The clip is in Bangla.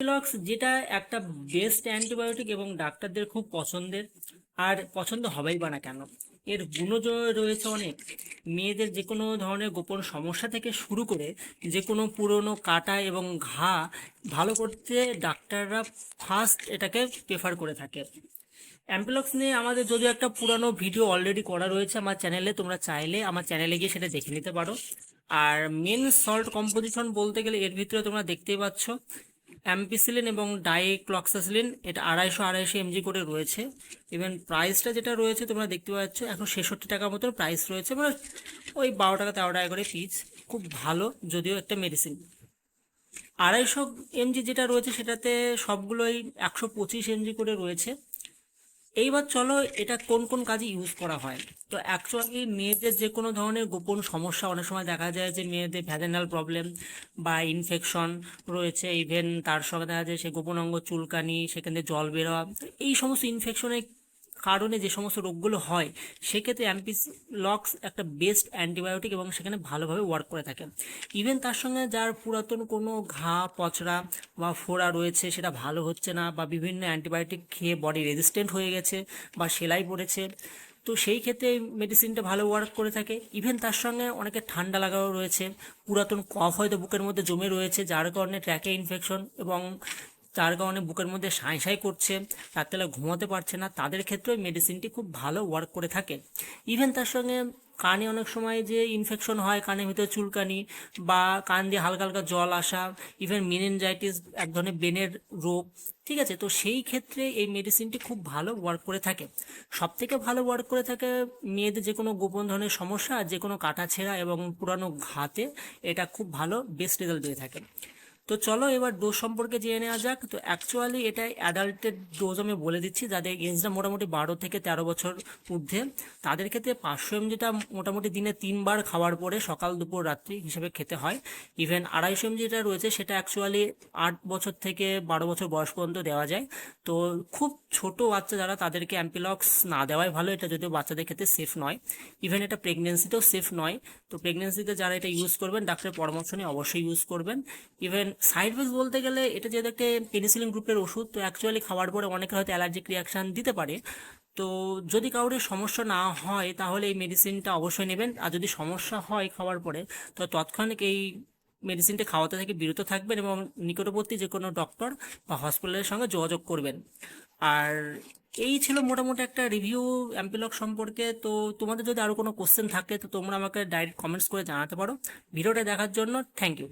অ্যান্টিলক্স যেটা একটা বেস্ট অ্যান্টিবায়োটিক এবং ডাক্তারদের খুব পছন্দের, আর পছন্দ হবেই বা না কেন, এর গুণজ রয়েছে অনেক। মেয়েদের যে কোনো ধরনের গোপন সমস্যা থেকে শুরু করে যে কোনো পুরনো কাটা এবং ঘা, ভালো করতে ডাক্তাররা ফার্স্ট এটাকে প্রেফার করে থাকে। অ্যাম্পিলক্স নিয়ে আমাদের যদিও একটা পুরানো ভিডিও অলরেডি করা রয়েছে আমার চ্যানেলে তোমরা চাইলে আমার চ্যানেলে গিয়ে সেটা দেখে নিতে পারো। আর মেন সল্ট কম্পোজিশন বলতে গেলে এর ভিতরে তোমরা দেখতেই পাচ্ছ অ্যাম্পিসিলিন এবং ডাইক্লক্সাসিলিন, এটা আড়াইশো আড়াইশো এমজি করে রয়েছে। ইভেন প্রাইসটা যেটা রয়েছে, তোমরা দেখতে পাচ্ছ, এখন ছেষট্টি টাকা মতন প্রাইস রয়েছে। মানে ওই বারো টাকা তেরো টাকা করে পিস খুব ভালো, যদিও একটা মেডিসিন আড়াইশো এমজি যেটা রয়েছে, সেটাতে সবগুলোই একশো পঁচিশ এমজি করে রয়েছে। এইবার চলো এটা কোন কোন কাজে ইউজ করা হয়। তো অ্যাকচুয়ালি মেয়েদের যে কোনো ধরনের গোপন সমস্যা অনেক সময় দেখা যায় যে মেয়েদের ভ্যাজেনাল প্রবলেম বা ইনফেকশন রয়েছে ইভেন তার সঙ্গে দেখা যায় সে গোপন অঙ্গ চুলকানি, সেখানে জল বেরোয়া, এই সমস্ত ইনফেকশনের কারণে যে সমস্ত রোগগুলো হয়, সেক্ষেত্রে অ্যাম্পিলক্স একটা বেস্ট অ্যান্টিবায়োটিক এবং সেখানে ভালোভাবে ওয়ার্ক করে থাকে। ইভেন তার সঙ্গে যার পুরাতন কোনো ঘা পচড়া বা ফোড়া রয়েছে, সেটা ভালো হচ্ছে না বা বিভিন্ন অ্যান্টিবায়োটিক খেয়ে বডি রেজিস্ট্যান্ট হয়ে গেছে বা সেলাই পড়েছে, তো সেই ক্ষেত্রে মেডিসিনটা ভালো ওয়ার্ক করে থাকে। ইভেন তার সঙ্গে অনেকে ঠান্ডা লাগাও রয়েছে, পুরাতন কফ হয়তো বুকের মধ্যে জমে রয়েছে, যার কারণে ট্র্যাকে ইনফেকশন এবং তার কারণে বুকের মধ্যে সাঁই সাঁই করছে, রাত্রেবেলা ঘুমাতে পারছে না। তাদের ক্ষেত্রেও এই মেডিসিনটি খুব ভালো ওয়ার্ক করে থাকে। ইভেন তার সঙ্গে কানে অনেক সময় যে ইনফেকশন হয়, কানের ভিতরে চুলকানি বা কান দিয়ে হালকা হালকা জল আসা ইভেন মেনেনজাইটিস এক ধরনের ব্রেনের রোগ, ঠিক আছে? তো সেই ক্ষেত্রে এই মেডিসিনটি খুব ভালো ওয়ার্ক করে থাকে। সব থেকে ভালো ওয়ার্ক করে থাকে মেয়েদের যে কোনো গোপন ধরনের সমস্যা, যে কোনো কাটা ছেঁড়া এবং পুরানো ঘাতে, এটা খুব ভালো বেস্ট রেজাল্ট দিয়ে থাকে। তো চলো এবার ডোজ সম্পর্কে জেনে নেওয়া যাক। তো অ্যাকচুয়ালি এটা অ্যাডাল্টের ডোজ আমি বলে দিচ্ছি, যাদের এজটা মোটামুটি বারো থেকে তেরো বছর ঊর্ধ্বে। তাদের ক্ষেত্রে পাঁচশো এমজিটা মোটামুটি দিনে তিনবার খাওয়ার পরে সকাল, দুপুর, রাত্রি হিসেবে খেতে হয়। ইভেন আড়াইশো এমজি যেটা রয়েছে, সেটা অ্যাকচুয়ালি আট বছর থেকে বারো বছর বয়স পর্যন্ত দেওয়া যায়। তো খুব ছোট বাচ্চা যারা, তাদেরকে অ্যাম্পিলক্স না দেওয়াই ভালো, এটা যদিও বাচ্চাদের ক্ষেত্রে সেফ নয়। ইভেন এটা প্রেগনেন্সিতেও সেফ নয়। তো প্রেগনেন্সিতে যারা এটা ইউজ করবেন ডাক্তারের পরামর্শ নিয়ে অবশ্যই ইউজ করবেন। ইভেন সাইড এফেক্টস বলতে গেলে এটা যেহেতু একটা পেনিসিলিন গ্রুপের ওষুধ, তো অ্যাকচুয়ালি খাওয়ার পরে অনেকের হয়তো অ্যালার্জিক রিয়াকশান দিতে পারে। তো যদি কারোর সমস্যা না হয়, তাহলে এই মেডিসিনটা অবশ্যই নেবেন। আর যদি সমস্যা হয় খাওয়ার পরে, তো তৎক্ষণিক এই মেডিসিনটা খাওয়াতে থেকে বিরত থাকবেন এবং নিকটবর্তী যে কোনো ডক্টর বা হসপিটালের সঙ্গে যোগাযোগ করবেন। আর এই ছিল মোটামুটি একটা রিভিউ অ্যাম্পিলক সম্পর্কে। তো তোমাদের যদি আরও কোনো কোশ্চেন থাকে, তো তোমরা আমাকে ডাইরেক্ট কমেন্টস করে জানাতে পারো। ভিডিওটা দেখার জন্য থ্যাংক ইউ